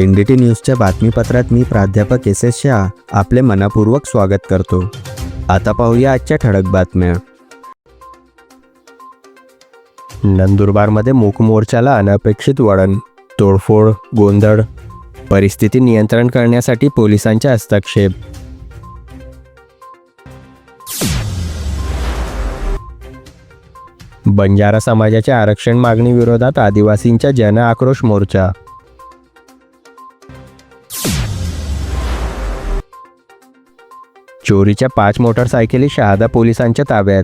N D T न्यूजच्या बातमीपत्रात मी प्राध्यापक S S Shah आपले मनापूर्वक स्वागत करतो. आता पाहूया आजच्या ठळक बातम्या. नंदुरबारमध्ये मूक मोर्चाला अनपेक्षित वळण तोडफोड गोंधळ परिस्थिती नियंत्रण करण्यासाठी पोलिसांचे हस्तक्षेप. बंजारा समाजाच्या आरक्षण मागणी विरोधात आदिवासींच्या जन आक्रोश मोर्चा. चोरीच्या पाच मोटरसायकली शहादा पोलिसांच्या ताब्यात.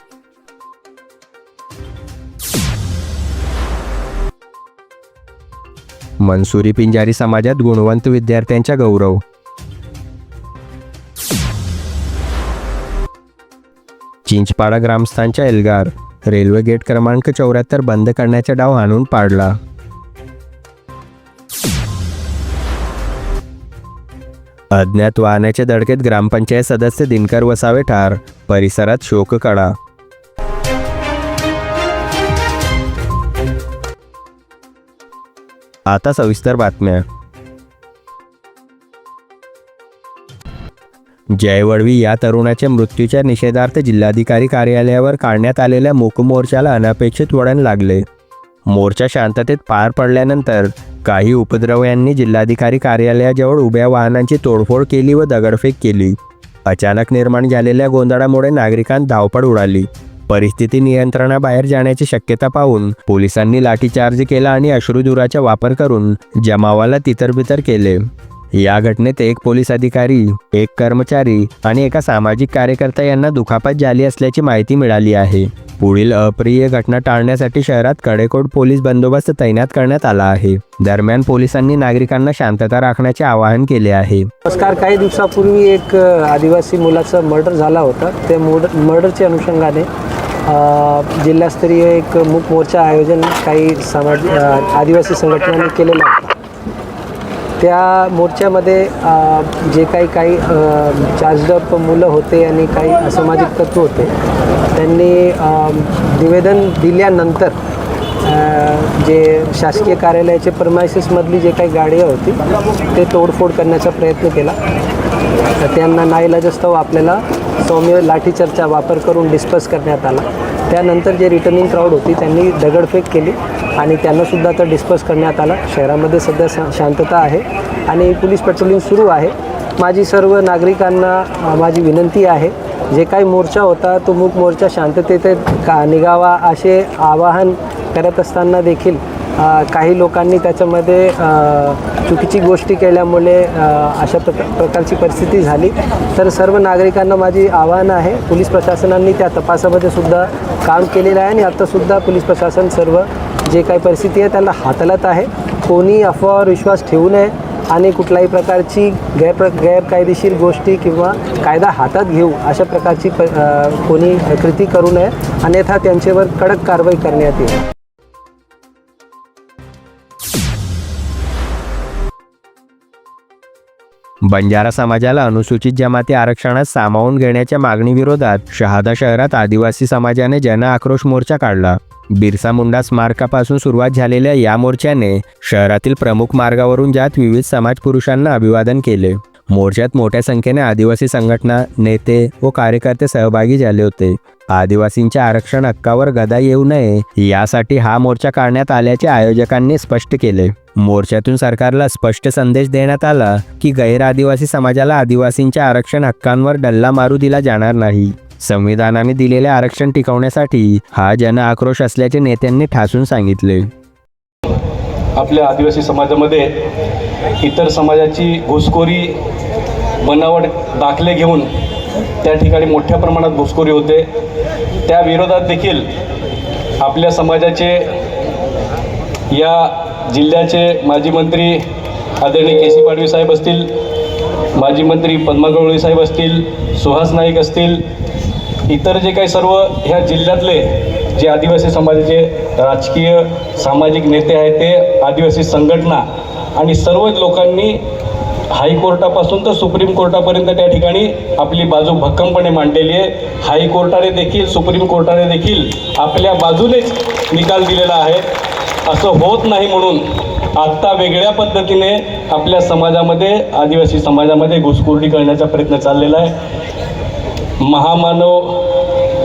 मनसुरी पिंजारी समाजात गुणवंत विद्यार्थ्यांचा गौरव. चिंचपाडा ग्रामस्थांच्या एल्गार रेल्वे गेट क्रमांक चौऱ्याहत्तर बंद करण्याचा डाव हाणून पाडला. अज्ञात वाहनाच्या धडकेत ग्रामपंचायत सदस्य दिनकर वसावे ठार. परिसरात शोककळा आता सविस्तर बातम्या. जयवळवी या तरुणाच्या मृत्यूच्या निषेधार्थ जिल्हाधिकारी कार्यालयावर काढण्यात आलेल्या मूकमोर्चाला अनपेक्षित वळण लागले. मोर्चा शांततेत पार पडल्यानंतर काही उपद्रव्यांनी जिल्हाधिकारी कार्यालयाजवळ उभ्या वाहनांची तोडफोड केली व दगडफेक केली. अचानक निर्माण झालेल्या गोंधळामुळे नागरिकांत धावपळ उडाली. परिस्थिती नियंत्रणाबाहेर जाण्याची शक्यता पाहून पोलिसांनी लाठीचार्ज केला आणि अश्रुधुराचा वापर करून जमावाला तितरबितर केले. या घटनेत एक पोलीस अधिकारी एक कर्मचारी आणि एका सामाजिक कार्यकर्ता यांना दुखापत झाली असल्याची माहिती मिळाली आहे. पुढील अप्रिय घटना टाळण्यासाठी शहरात कडेकोट पोलीस बंदोबस्त तैनात करण्यात आला आहे. दरम्यान पोलिसांनी नागरिकांना शांतता राखण्याचे आवाहन केले आहे. नमस्कार. काही दिवसापूर्वी एक आदिवासी मुलाचा मर्डर झाला होता. त्या मर्डरच्या अनुषंगाने जिल्हास्तरीय एक मूक मोर्चा आयोजन काही समाज आदिवासी संघटनांनी केलेलं आहे. त्या मोर्चामध्ये जे काही काही चार्जडअप मुलं होते आणि काही असामाजिक तत्व होते त्यांनी निवेदन दिल्यानंतर जे शासकीय कार्यालयाचे परमायसेसमधली जे काही गाड्या होती ते तोडफोड करण्याचा प्रयत्न केला. तर त्यांना नाईलाजस्तव आपल्याला सौम्य लाठीचार्जचा वापर करून डिस्पस करण्यात आला. त्यानंतर जे रिटर्निंग क्राऊड होती त्यांनी दगडफेक केली आणि त्यांनासुद्धा तर डिस्पस करण्यात आला. शहरामध्ये सध्या शांतता आहे आणि पोलीस पेट्रोलिंग सुरू आहे. माझी सर्व नागरिकांना माझी विनंती आहे जे काही मोर्चा होता तो मूक मोर्चा शांततेत का निघावा असे आवाहन करत असताना देखील काही लोकांनी त्याच्यामध्ये चुकीची गोष्टी केल्यामुळे अशा प्र प्रकारची परिस्थिती झाली. तर सर्व नागरिकांना माझी आव्हान आहे पोलीस प्रशासनाने त्या तपासामध्ये सुद्धा काम केलेलं आहे आणि आत्तासुद्धा पोलीस प्रशासन सर्व जे काही परिस्थिती आहे त्याला हाताळत आहे. कोणी अफवावर विश्वास ठेवू नये आणि कुठल्याही प्रकारची गैरप्र गैरकायदेशीर गोष्टी किंवा कायदा हातात घेऊ अशा प्रकारची प कोणी कृती करू नये. अन्यथा त्यांच्यावर कडक कारवाई करण्यात येईल. बंजारा समाजाला अनुसूचित जमाती आरक्षणात सामावून घेण्याच्या मागणीविरोधात शहादा शहरात आदिवासी समाजाने जन आक्रोश मोर्चा काढला. बिरसा मुंडा स्मारकापासून सुरुवात झालेल्या या मोर्चाने शहरातील प्रमुख मार्गावरून जात विविध समाज पुरुषांना अभिवादन केले. मोर्चात मोठ्या संख्येने आदिवासी संघटना नेते व कार्यकर्ते सहभागी झाले होते. आदिवासींच्या आरक्षण हक्कावर गदा येऊ नये यासाठी हा मोर्चा काढण्यात आल्याचे आयोजकांनी स्पष्ट केले. मोर्चातून सरकारला स्पष्ट संदेश देण्यात आला की गैर आदिवासी समाजाला आदिवासींच्या आरक्षण हक्कांवर डल्ला मारू दिला जाणार नाही. संविधानाने दिलेले आरक्षण टिकवण्यासाठी हा जन आक्रोश असल्याचे नेत्यांनी ठासून सांगितले. आपल्या आदिवासी समाजामध्ये इतर समाजाची घुसखोरी बनावट दाखले घेऊन त्या ठिकाणी मोठ्या प्रमाणात घुसखोरी होते. त्या विरोधात देखील आपल्या समाजाचे या जिल्ह्याचे माजी मंत्री आदरणीय के सी पाडवी साहेब असतील माजी मंत्री पद्मा गवळी साहेब असतील सुहास नाईक असतील इतर जे काही सर्व ह्या जिल्ह्यातले जे आदिवासी समाजाचे राजकीय सामाजिक नेते आहेत ते आदिवासी संघटना आणि सर्व लोकांनी हायकोर्टापासून तर सुप्रीम कोर्टापर्यंत त्या ठिकाणी आपली बाजू भक्कमपणे मांडलेली आहे. हायकोर्टाने देखील सुप्रीम कोर्टाने देखील आपल्या बाजूनेच निकाल दिलेला आहे. असं होत नाही म्हणून आत्ता वेगळ्या पद्धतीने आपल्या समाजामध्ये आदिवासी समाजामध्ये घुसखोरी करण्याचा प्रयत्न चाललेला आहे. महामानव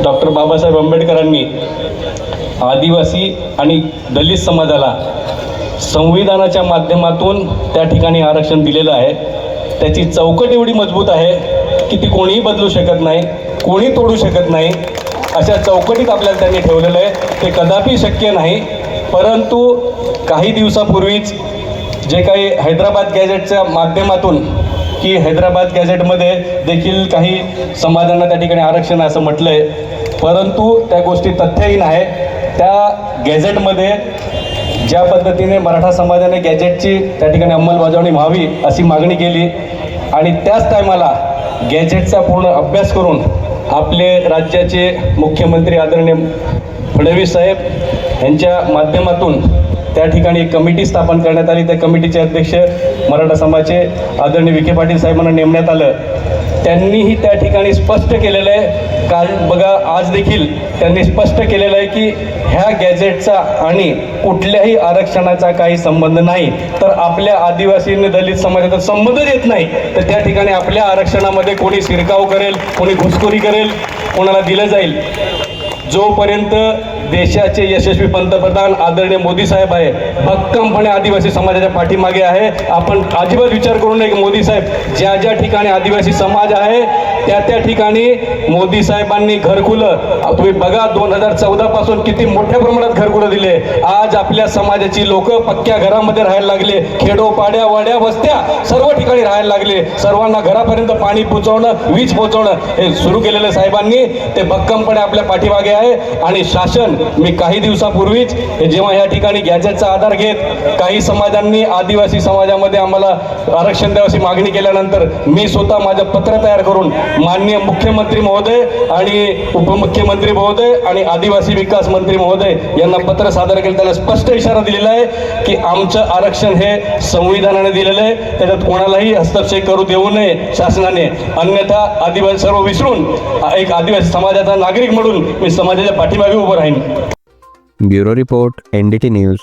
डॉक्टर बाबासाहेब आंबेडकरांनी आदिवासी आणि दलित समाजाला संविधानाच्या माध्यमातून त्या ठिकाणी आरक्षण दिलेलं आहे. त्याची चौकट एवढी मजबूत आहे की ती कोणीही बदलू शकत नाही कोणी तोडू शकत नाही. अशा चौकटीत आपल्याला त्यांनी ठेवलेलं आहे. ते कदापि शक्य नाही परंतु काही दिवसापूर्वीच जे काही हैदराबाद गॅजेटच्या माध्यमातून की हैदराबाद गॅझेटमध्ये देखील काही समाजांना त्या ठिकाणी आरक्षण असं म्हटलं आहे परंतु त्या गोष्टी तथ्यहीन आहे. त्या गॅझेटमध्ये ज्या पद्धतीने मराठा समाजाने गॅजेटची त्या ठिकाणी अंमलबजावणी व्हावी अशी मागणी केली आणि त्याच टायमाला गॅजेटचा पूर्ण अभ्यास करून आपले राज्याचे मुख्यमंत्री आदरणीय फडणवीस साहेब यांच्या माध्यमातून त्या ठिकाणी एक कमिटी स्थापन करण्यात आली. त्या कमिटीचे अध्यक्ष मराठा समाजाचे आदरणीय विखे पाटील साहेबांना नेमण्यात आलं. त्यांनीही त्या ठिकाणी स्पष्ट केलेलं आहे. काल बघा आज देखील त्यांनी स्पष्ट केलेलं आहे की ह्या गॅजेटचा आणि कुठल्याही आरक्षणाचा काही संबंध नाही. तर आपल्या आदिवासी आणि दलित समाजाचा संबंधच येत नाही. तर त्या ठिकाणी आपल्या आरक्षणामध्ये कोणी शिरकाव करेल कोणी घुसखोरी करेल कोणाला दिलं जाईल. जोपर्यंत देशाचे यशस्वी पंतप्रधान आदरणीय मोदी साहेब आहे. भक्कमपणे आदिवासी समाजाच्या पाठीमागे आहे. आपण अजिबात विचार करू नये की मोदी साहेब ज्या ज्या ठिकाणी आदिवासी समाज आहे त्या त्या ठिकाणी मोदी साहेबांनी घरकुलं. तुम्ही बघा दोन हजार चौदा पासून किती मोठ्या प्रमाणात घरकुलं दिले. आज आपल्या समाजाची लोक पक्क्या घरामध्ये राहायला लागले. खेडोपाड्या वाड्या वस्त्या सर्व ठिकाणी राहायला लागले. सर्वांना घरापर्यंत पाणी पोचवणं वीज पोचवणं हे सुरू केलेलं साहेबांनी. ते भक्कमपणे आपल्या पाठीमागे आहे. आणि शासन मी काही दिवसापूर्वीच जेव्हा या ठिकाणी गॅजेटचा आधार घेत काही समाजांनी आदिवासी समाजामध्ये आम्हाला आरक्षण द्यावाची मागणी केल्यानंतर मी स्वतः माझं पत्र तयार करून माननीय मुख्यमंत्री महोदय आणि उपमुख्यमंत्री महोदय आणि आदिवासी विकास मंत्री महोदय यांना पत्र सादर केलं. त्याला स्पष्ट इशारा दिलेला आहे की आमचं आरक्षण हे संविधानाने दिलेलं आहे. त्याच्यात कोणालाही हस्तक्षेप करू देऊ नये शासनाने. अन्यथा आदिवासी सर्व विसरून एक आदिवासी समाजाचा नागरिक म्हणून मी समाजाच्या पाठीमागे उभं राहीन. Bureau report NDT news.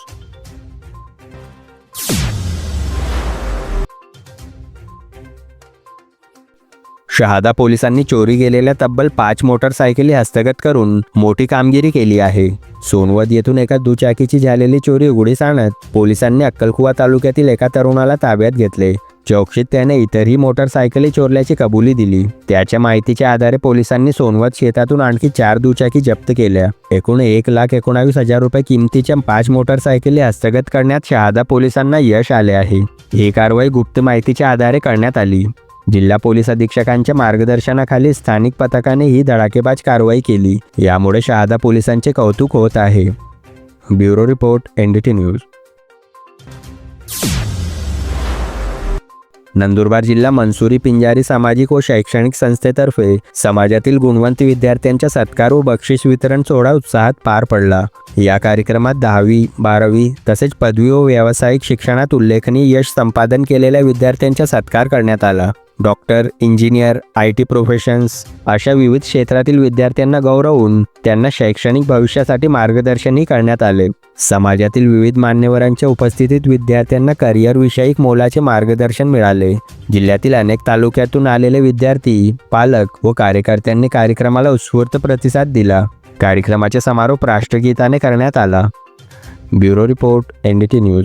Shahada पोलिसांनी चोरी गेलेल्या तब्बल पाच मोटरसायकली हस्तगत करून मोठी कामगिरी केली आहे. सोनवद येथून एका दुचाकीची झालेली चोरी उघडीस आणत पोलिसांनी अक्कलकुवा तालुक्यातील एका तरुणाला ताब्यात घेतले. चौकशीत त्याने इतरही मोटरसायकली चोरल्याची कबुली दिली. त्याच्या माहितीच्या आधारे पोलिसांनी सोनवत शेतातून आणखी चार दुचाकी जप्त केल्या. एकूण एक लाख एकोणावीस हजार रुपये किमतीच्या पाच मोटरसायकली हस्तगत करण्यात शहादा पोलिसांना यश आले आहे. ही कारवाई गुप्त माहितीच्या आधारे करण्यात आली. जिल्हा पोलीस अधीक्षकांच्या मार्गदर्शनाखाली स्थानिक पथकाने ही धडाकेबाज कारवाई केली. यामुळे शहादा पोलिसांचे कौतुक होत आहे. Bureau report NDT news. Nandurbar जिल्हा मनसुरी पिंजारी सामाजिक व शैक्षणिक संस्थेतर्फे समाजातील गुणवंत विद्यार्थ्यांच्या सत्कार व बक्षीस वितरण सोहळा उत्साहात पार पडला. या कार्यक्रमात दहावी बारावी तसेच पदवी व व्यावसायिक शिक्षणात उल्लेखनीय यश संपादन केलेल्या विद्यार्थ्यांचा सत्कार करण्यात आला. Doctor engineer I T professions अशा विविध क्षेत्रातील विद्यार्थ्यांना गौरवून त्यांना शैक्षणिक भविष्यासाठी मार्गदर्शनही करण्यात आले. समाजातील विविध मान्यवरांच्या उपस्थितीत विद्यार्थ्यांना करिअरविषयक मोलाचे मार्गदर्शन मिळाले. जिल्ह्यातील अनेक तालुक्यातून आलेले विद्यार्थी पालक व कार्यकर्त्यांनी कार्यक्रमाला उत्स्फूर्त प्रतिसाद दिला. कार्यक्रमाचा समारोप राष्ट्रगीताने करण्यात आला. Bureau report N D T news.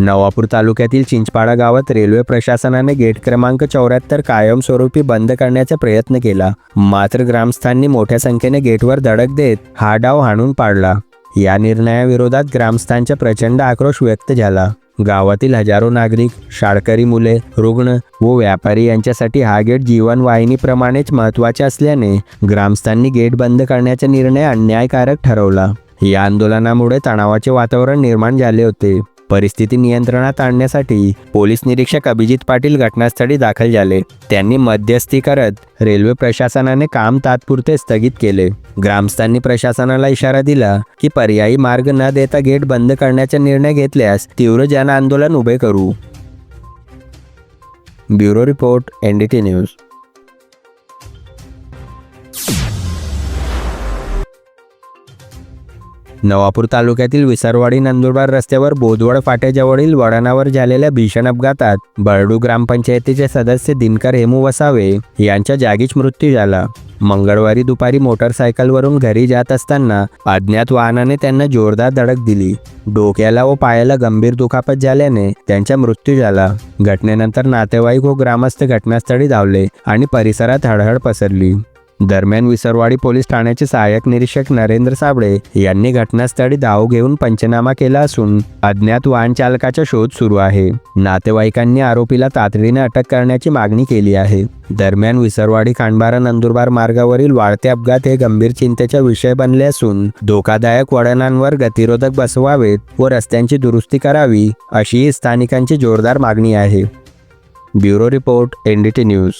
Navapur तालुक्यातील चिंचपाडा गावात रेल्वे प्रशासनाने गेट क्रमांक चौऱ्याहत्तर कायमस्वरूपी बंद करण्याचा प्रयत्न केला. मात्र ग्रामस्थांनी मोठ्या संख्येने गेटवर धडक देत हा डाव हाणून पाडला. या निर्णयाविरोधात ग्रामस्थांचा प्रचंड आक्रोश व्यक्त झाला. गावातील हजारो नागरिक शाळकरी मुले रुग्ण व व्यापारी यांच्यासाठी हा गेट जीवनवाहिनीप्रमाणेच महत्त्वाचे असल्याने ग्रामस्थांनी गेट बंद करण्याचा निर्णय अन्यायकारक ठरवला. या आंदोलनामुळे तणावाचे वातावरण निर्माण झाले होते. परिस्थिती नियंत्रणात आणण्यासाठी पोलीस निरीक्षक अभिजित पाटील घटनास्थळी दाखल झाले. त्यांनी मध्यस्थी करत रेल्वे प्रशासनाने काम तात्पुरते स्थगित केले. ग्रामस्थांनी प्रशासनाला इशारा दिला की पर्यायी मार्ग न देता गेट बंद करण्याचा निर्णय घेतल्यास तीव्र जन आंदोलन उभे करू. Bureau report NDT news. Navapur तालुक्यातील विसरवाडी नंदुरबार रस्त्यावर बोदवड फाट्याजवळील वळणावर झालेल्या भीषण अपघातात बरडू ग्रामपंचायतीचे सदस्य दिनकर हेमू वसावे यांच्या जागीच मृत्यू झाला. मंगळवारी दुपारी मोटरसायकलवरून घरी जात असताना अज्ञात वाहनाने त्यांना जोरदार धडक दिली. डोक्याला व पायाला गंभीर दुखापत झाल्याने त्यांचा मृत्यू झाला. घटनेनंतर नातेवाईक व ग्रामस्थ घटनास्थळी धावले आणि परिसरात हळहळ पसरली. दरम्यान विसरवाडी पोलीस ठाण्याचे सहाय्यक निरीक्षक नरेंद्र साबळे यांनी घटनास्थळी धाव घेऊन पंचनामा केला असून अज्ञात वाहन चालकाचा शोध सुरू आहे. नातेवाईकांनी आरोपीला तातडीने अटक करण्याची मागणी केली आहे. दरम्यान विसरवाडी खांडबारा नंदुरबार मार्गावरील वाढते अपघात हे गंभीर चिंतेचा विषय बनले असून धोकादायक वळणांवर गतिरोधक बसवावेत व रस्त्यांची दुरुस्ती करावी अशीही स्थानिकांची जोरदार मागणी आहे. Bureau report NDT news.